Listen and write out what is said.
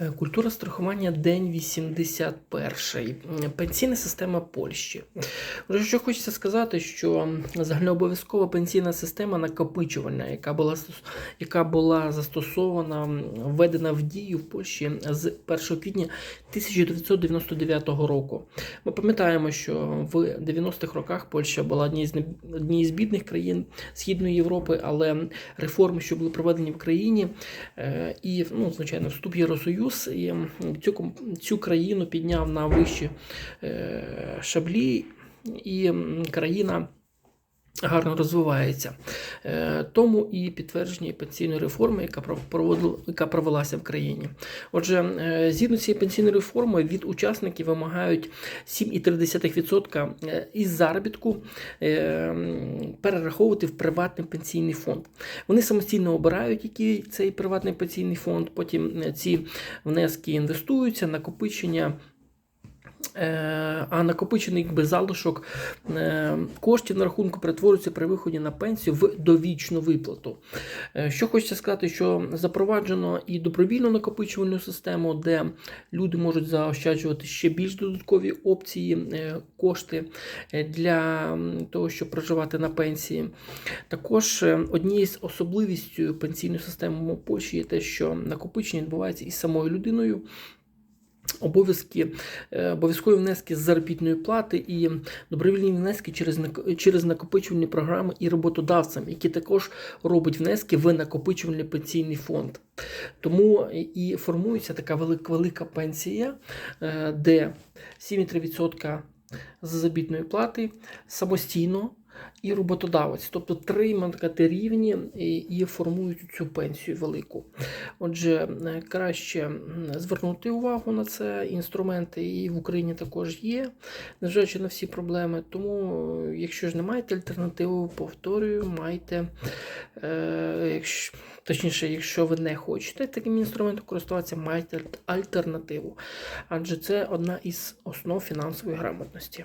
Е, Культура страхування день 81. Пенсійна система Польщі. Отже, що хочеться сказати, що загальнообов'язкова пенсійна система накопичувальна, яка була яка була застосована, введена в дію в Польщі з 1 квітня 1999 року. Ми пам'ятаємо, що в 90-х роках Польща була однією з однією з бідних країн Східної Європи, але реформи, що були проведені в країні, Е, І, ну, звичайно, вступ в Євросоюз і цю, цю країну підняв на вищі е, шаблі, і країна гарно розвивається. Е, Тому і підтвердження пенсійної реформи, яка яка провелася в країні. Отже, е, згідно цієї пенсійної реформи, від учасників вимагають 7,3% е, із заробітку перераховувати в приватний пенсійний фонд. Вони самостійно обирають, який цей приватний пенсійний фонд. Потім ці внески інвестуються, накопичення. Е, А накопичений якби залишок е, коштів на рахунку перетворюється при виході на пенсію в довічну виплату. Е, Що хочеться сказати, що запроваджено і добровільну накопичувальну систему, де люди можуть заощаджувати ще більш додаткові опції, кошти для того, щоб проживати на пенсії. Також однією з особливістю пенсійної системи Польщі є те, що накопичення відбувається із самою людиною. Обов'язки, е, обов'язкові внески з заробітної плати і добровільні внески через через накопичувальні програми і роботодавцям, які також роблять внески в накопичувальний пенсійний фонд. Тому і формується така велика, велика пенсія, е, де 7,3% з заробітної плати самостійно і роботодавець. Тобто три можна рівні і, і формують цю пенсію велику. Отже, е, краще звернути увагу на це. Інструменти і в Україні також є, незважаючи на всі проблеми. Тому, е, якщо ж не маєте альтернативу, повторюю, майте. Е, якщо, точніше, якщо ви не хочете таким інструментом користуватися, майте альтернативу. Адже це одна із основ фінансової грамотності.